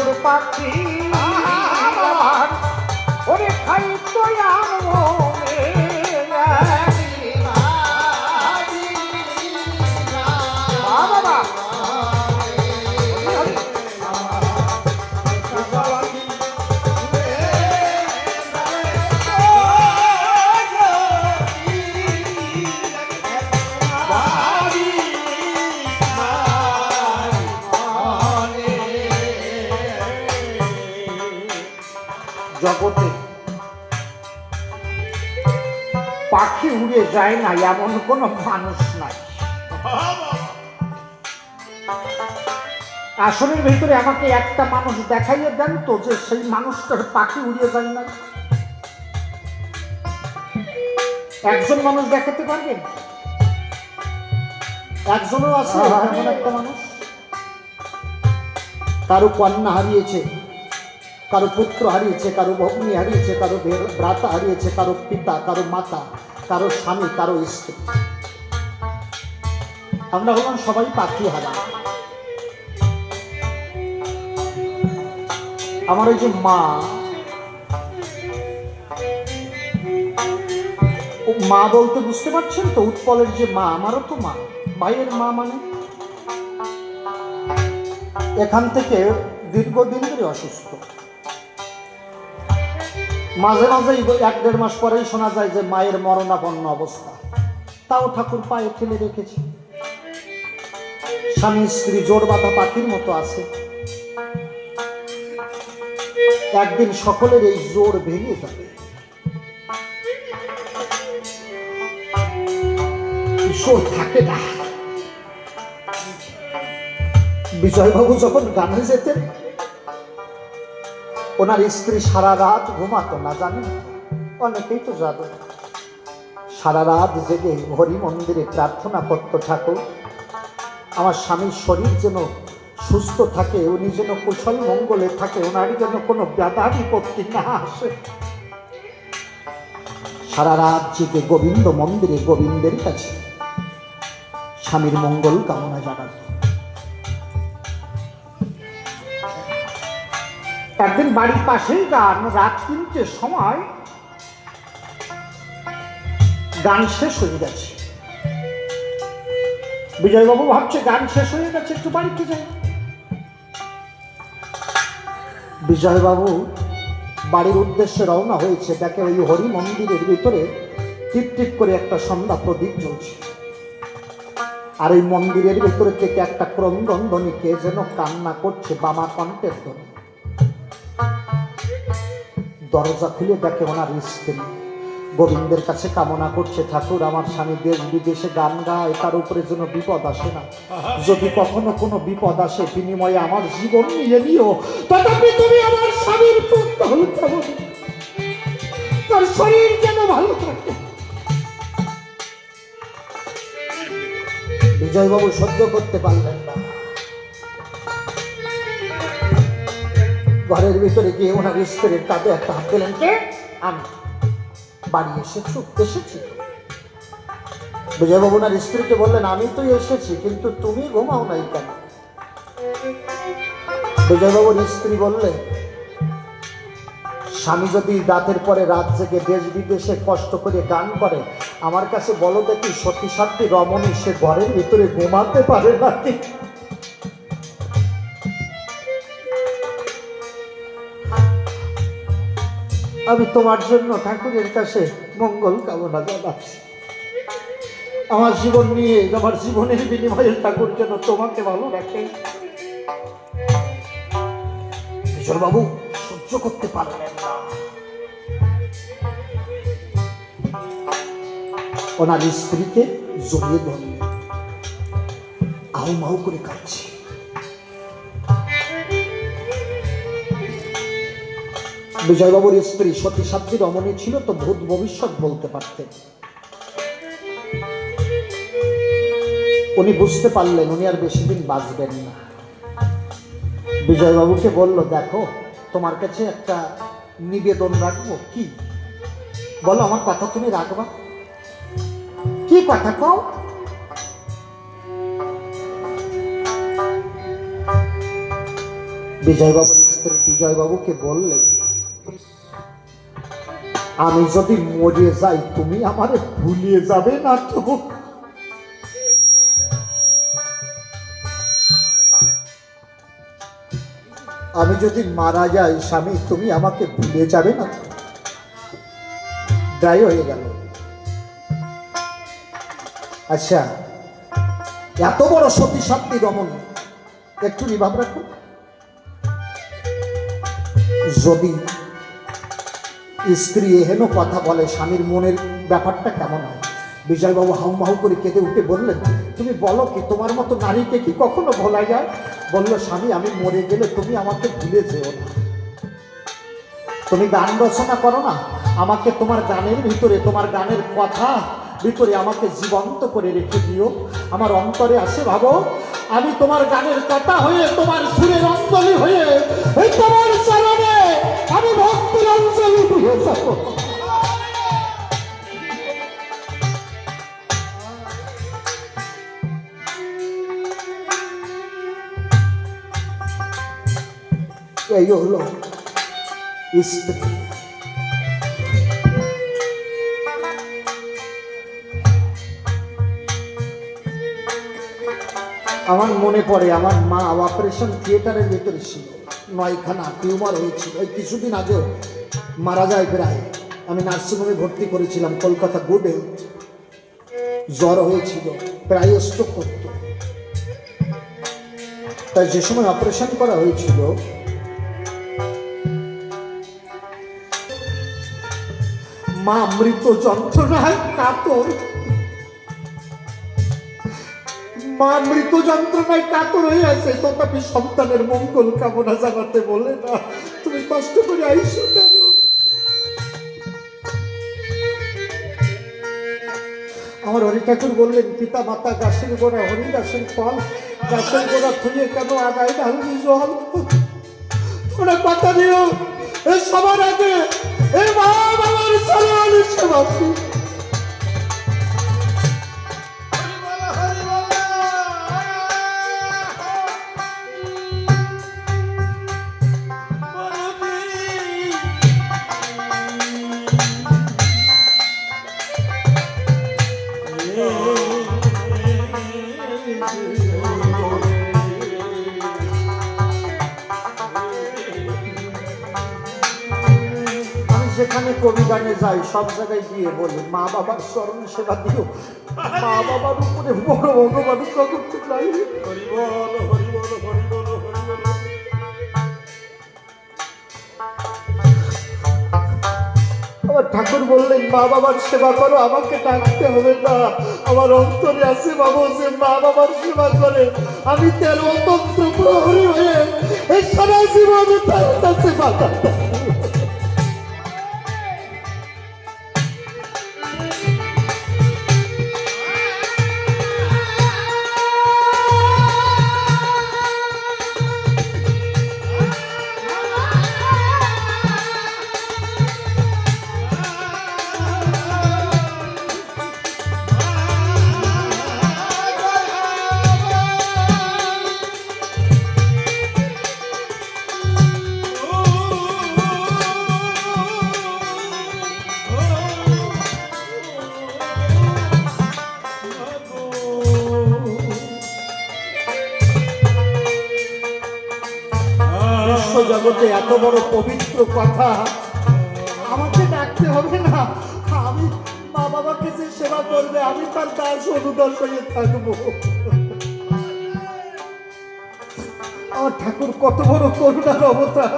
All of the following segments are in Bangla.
মিঠুর পাখি। আমার ওরে খাই তো আমে জগতে পাখি উড়ে যায় না এমন কোনো মানুষ নাই। আসনের ভিতরে আমাকে একটা মানুষ দেখাইয়ে দেন তো যে সেই মানুষটার পাখি উড়িয়ে যায় না। একজন মানুষ দেখাতে পারবেন? একজনও আছে? এমন একটা মানুষ। কারও কন্যা হারিয়েছে। কারও পুত্র হারিয়েছে, কারও ভগ্নী হারিয়েছে, কারও ভ্রাতা হারিয়েছে, কারও পিতা, কারও মাতা, কারও স্বামী, কারও স্ত্রী। আমরা হলাম সবাই পাখি হারা। আমার ওই যে মা মা বলতে বুঝতে পারছেন তো? উৎপলের যে মা, আমারও তো মা। ভাইয়ের মা মানে? এখান থেকে দীর্ঘদিন ধরে অসুস্থ। মাঝে মাঝে এক দেড় মাস পরেই শোনা যায় যে মায়ের মরণাপন্ন অবস্থা। তাও ঠাকুর পায়ে ফেলে রেখেছে। স্বামী স্ত্রী জোর বাঁধা পাখির মতো আছে। একদিন সকলের এই জোর ভেঙে যাবে। থাকে না। বিজয়বাবু যখন গানে যেতেন ওনার স্ত্রী সারা রাত ঘুমাতো না জানেন? অনেকেই তো জানে। সারা রাত জেগে হরি মন্দিরে প্রার্থনা করতো ঠাকুর। আমার স্বামীর শরীর যেন সুস্থ থাকে, উনি যেন কুশল মঙ্গলে থাকে ওনার যেন কোনো ব্যাধা বিপত্তি না আসে। সারা রাত জেগে গোবিন্দ মন্দিরে গোবিন্দের কাছে। স্বামীর মঙ্গল কামনা জানাত একদিন বাড়ির পাশেই গান, রাত তিনটের সময় গান শেষ হয়ে গেছে। বিজয়বাবু ভাবছে গান শেষ হয়ে গেছে, একটু বাড়িতে যাই। বিজয়বাবু বাড়ির উদ্দেশ্যে রওনা হয়েছে, দেখে ওই হরি মন্দিরের ভিতরে টিপ টিপ করে একটা সন্ধ্যা প্রদীপ জ্বলছে। আর এই মন্দিরের ভিতরে থেকে একটা ক্রন্দন ধ্বনি কে যেন কান্না করছে বামা কণ্ঠের ধ্বনি। দরজা খুলে দেখে ওনার স্ত্রী। গোবিন্দের কাছে কামনা করছে, ঠাকুর, আমার স্বামী দেশ বিদেশে গান গায়, তার উপরে যেন বিপদ আসে না। যদি কখনো কোনো বিপদ আসে, বিনিময়ে আমার জীবন নিয়ে নিও। তথাপি তুমি আমার স্বামীর পুত্র তার শরীর যেন ভালো থাকে। বিজয়বাবু সহ্য করতে পারলেন না। ঘরের ভিতরে গিয়ে ওনার স্ত্রীর কাঁধে একটা হাত দিলেন, কে? আমি। বাড়ি এসে এসেছ এসেছি। বিজয়বাবু ওনার স্ত্রীকে বললেন, আমি তো এসেছি, কিন্তু তুমি ঘুমাও নাই কেন? বিজয়বাবুর স্ত্রী বললে স্বামী যদি রাতের পরে রাত জেগে দেশ বিদেশে কষ্ট করে গান করে, আমার কাছে বলো দেখি সতী সাতটি রমণী সে ঘরের ভিতরে ঘুমাতে পারে নাকি? আমি তোমার জন্য ঠাকুরের কাছে মঙ্গল কামনা জানাচ্ছি। আমার জীবন নিয়ে, আমার জীবনের বিনিময়ে ঠাকুর যেন তোমাকে ভালো রাখে। বাবু সহ্য করতে পারলেন না। ওনার স্ত্রীকে জড়িয়ে ধরলেন। আউ মাউ করে কাঁদছে। বিজয়বাবুর স্ত্রী সতী সাধ্বী রমণী ছিল তো ভূত ভবিষ্যৎ বলতে পারতেন। উনি বুঝতে পারলেন, উনি আর বেশি দিন বাঁচবেন না। বিজয়বাবুকে বলল, দেখো, তোমার কাছে একটা নিবেদন রাখব। কি? বলো, আমার কথা তুমি রাখবা? কি কথা কও? বিজয়বাবুর স্ত্রী বিজয়বাবুকে বললেন আমি যদি মরে যাই, তুমি আমারে ভুলিয়ে যাবে না তো? আমি যদি মারা যাই, স্বামী, তুমি আমাকে ভুলে যাবে না? ড্রাই হয়ে গেল। আচ্ছা এত বড় সতী সাত্রী রমণী, একটু নিভাব রাখো যদি স্ত্রী এহেন কথা বলে, স্বামীর মনের ব্যাপারটা কেমন হয়? বিজয়বাবু হাউ মাহু করে কেঁদে উঠে বললেন, তুমি বলো কি, তোমার মতো নারীকে কি কখনো ভোলা যায়? বলল, স্বামী, আমি মরে গেলে তুমি আমাকে ভুলে যেও না। তুমি গান রচনা করো না। আমাকে তোমার গানের ভিতরে, তোমার গানের কথা ভিতরে আমাকে জীবন্ত করে রেখে দিও। আমার অন্তরে আসে ভাবো আমি তোমার গানের কাটা হয়ে তোমার সুরের অঞ্জলি হয়ে এই তোমার চরণে আমি ভক্তির অঞ্জলি দিয়ে যাব। এই হলো স্ত্রী আমার মনে পড়ে, আমার মা অপারেশন থিয়েটারের ভেতরে ছিল। নয়খানা টিউমার হয়েছিল। ওই কিছুদিন আগেও মারা যায় প্রায়। আমি নার্সিংহোমে ভর্তি করেছিলাম, কলকাতা গুড হেলথ জ্বর হয়েছিল, প্রায় স্ট্রোক করতো। তাই যে সময় অপারেশন করা হয়েছিল, মা মৃত যন্ত্রণায় কাতর। মা মৃত যন্ত্রণায় কাতর হয়ে আছে। তথাপি সন্তানের মঙ্গল কামনা জানাতে বলে না। তুমি কষ্ট করে আইসো কেন? আমার হরি ঠাকুর বললেন, পিতা মাতা গাছের গোড়া, হরি গাছের ফল, গাছের গোড়া থুয়ে কেন আগায় ঢালবি জল? ওরা কথা দিও সবার আগে, এ মা বাবার সেবা কবি গানে যাই, সব জায়গায় গিয়ে বলি, মা বাবার স্মরণ সেবা দিও। মা বাবার উপরে বড় ভগবান হরি বল আমার ঠাকুর বললেন, মা বাবার সেবা করো, আমাকে ডাকতে হবে না। আমার অন্তরে আছে বাবু যে মা বাবার সেবা করে। আমি তের অতন্ত্র প্রহরী হয়ে সারা জীবনে তার কাছে মাথা জগতে এত বড় পবিত্র কথা আমাকে ডাকতে হবে না। আমি মা বাবাকে যে সেবা করবে, আমি তার দাস অনুদাস হয়ে থাকব। আমার ঠাকুর, কত বড় করুণার অবতার।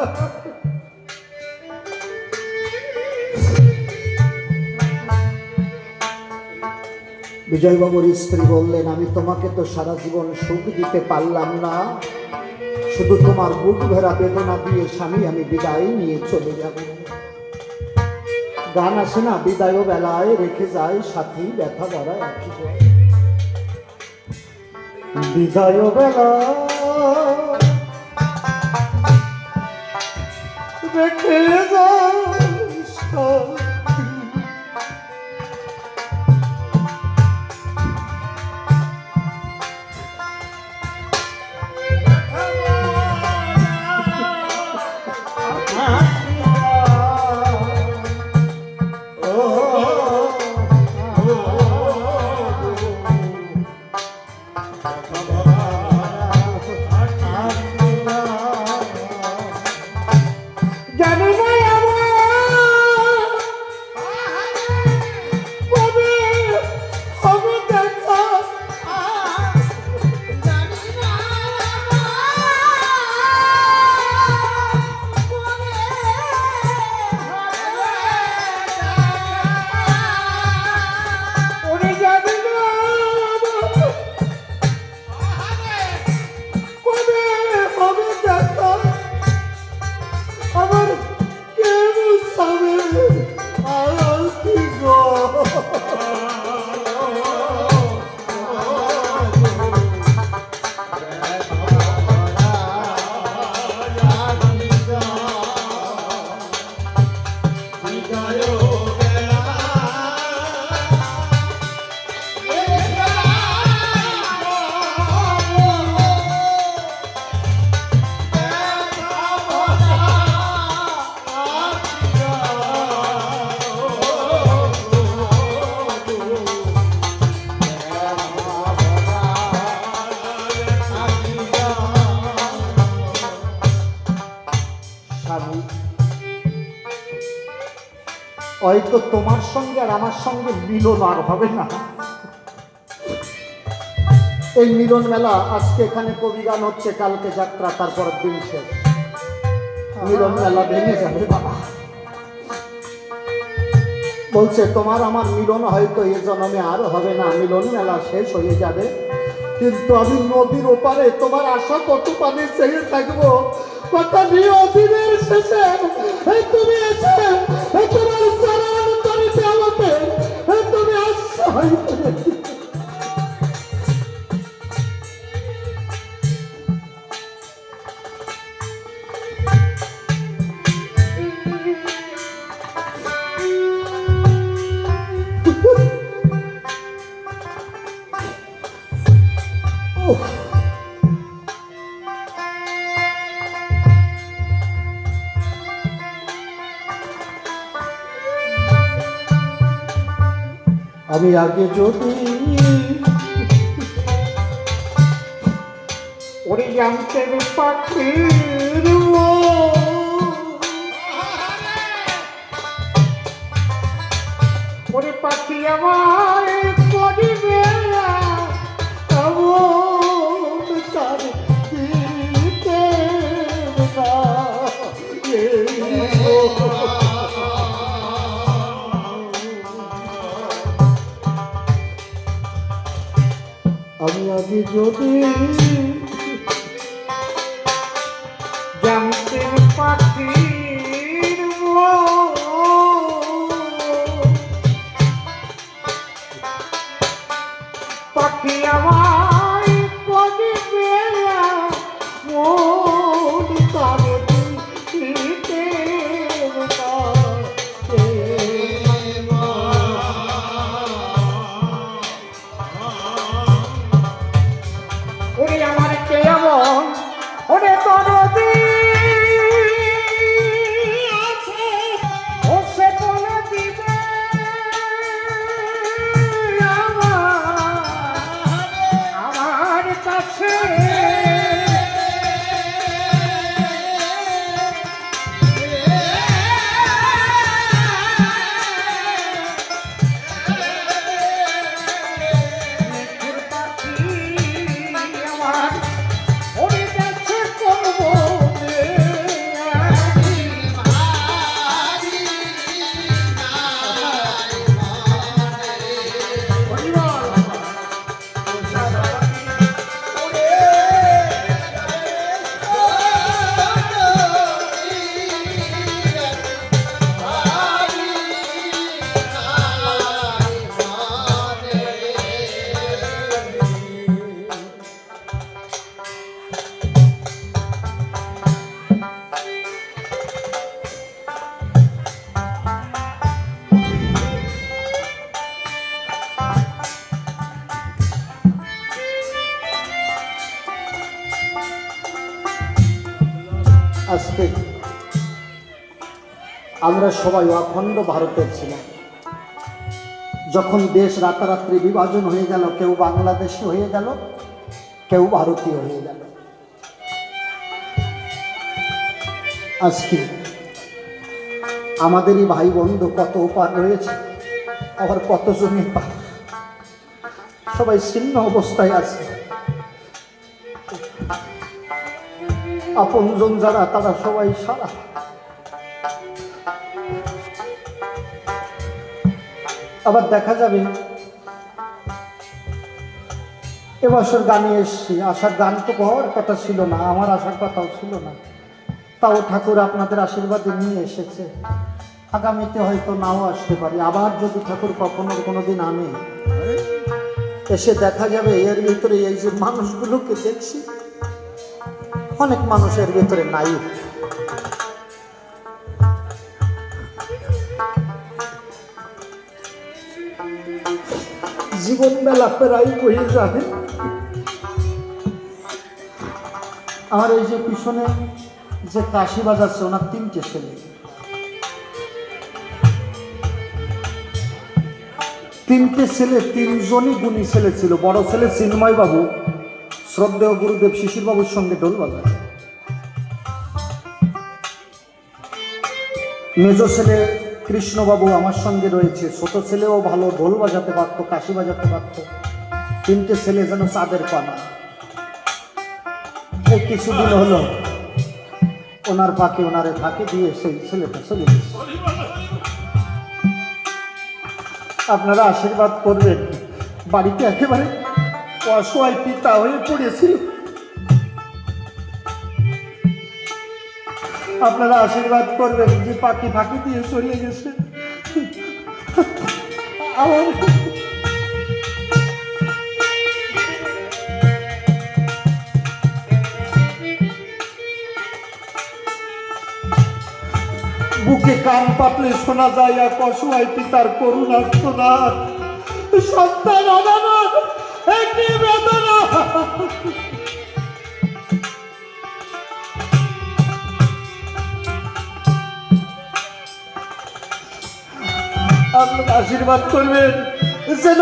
বিজয়বাবুর স্ত্রী বললেন, আমি তোমাকে তো সারা জীবন সুখ দিতে পারলাম না। শুধু তোমার বুক ভেরা বেদনা দিয়ে স্বামী, আমি বিদায় নিয়ে চলে যাব। গান আসে না, বিদায় বেলায় রেখে যায় সাথী, ব্যথা ভরা বিদায় বেলা রেখে যায় হয়তো তোমার সঙ্গে আর আমার সঙ্গে মিলন আর হবে না। এই মিলন মেলা আজকে এখানে কবি গান হচ্ছে, কালকে যাত্রা, তারপর দিন শেষ। মিলন মেলা ভেঙে যাবে বাবা। বলছে, তোমার আমার মিলন হয়তো এ জন্মে আর হবে না, মিলন মেলা শেষ হয়ে যাবে। কিন্তু আমি নদীর ওপারে তোমার আশা কত পানে চেয়ে থাকব। কথা নিয়ে অধীনের শেষে। তুমি এসে তোমার চরণ তুমি আমাকে। তুমি আমি আগে যদি ওরে জানতে পাখির ওরে পাখি আমার আমি আগে যদি জানতে পাখির সবাই অখণ্ড ভারতের ছিলাম। যখন দেশ রাতারাত্রি বিভাজন হয়ে গেল, কেউ বাংলাদেশি হয়ে গেল, কেউ ভারতীয় হয়ে গেল। আজকে আমাদেরই ভাই বন্ধু কত উপার রয়েছে, আবার কতজনের পা সবাই ছিন্ন অবস্থায় আছে। আপনজন যারা, তারা সবাই সারা। আবার দেখা যাবে। এবছর গানে এসছি। আসার গান তো হওয়ার কথা ছিল না, আমার আসার কথাও ছিল না। তাও ঠাকুর আপনাদের আশীর্বাদে নিয়ে এসেছে। আগামীতে হয়তো নাও আসতে পারি। আবার যদি ঠাকুর কখনো কোনো দিন আনে, এসে দেখা যাবে এর ভিতরে এই যে মানুষগুলোকে দেখছি, অনেক মানুষের ভিতরে নাই। জীবন বেলা প্রায় বয়ে যাবে। আর এই যে পিছনে যে কাশি বাজাচ্ছে ওনার তিনটে ছেলে। তিনটে ছেলে, তিনজনই গুণী ছেলে ছিল। বড় ছেলে চিন্ময় বাবু শ্রদ্ধেয় গুরুদেব শিশির বাবুর সঙ্গে ঢোল বাজায়। মেজ ছেলে কৃষ্ণবাবু আমার সঙ্গে রয়েছে। ছোট ছেলেও ভালো, ঢোল বাজাতে পারত, কাশি বাজাতে পারত। তিনটে ছেলে যেন চাঁদের পানা। এই কিছুদিন হলো, ওনার পাকে ওনারে ফাঁকে দিয়ে সেই ছেলেটা চলে গেছে। আপনারা আশীর্বাদ করবেন। বাড়িতে একেবারে অসহায় পিতা হয়ে পড়েছিল। আপনারা আশীর্বাদ করবেন যে পাখি ফাঁকি দিয়ে চলে গেছে। আমার বুকে কান পাতলে শোনা যায় এক অসহায় পিতার করুণার্থনাথ সন্তান অনাথ একটি বেদনা। আপনার আশীর্বাদ করবেন। যেন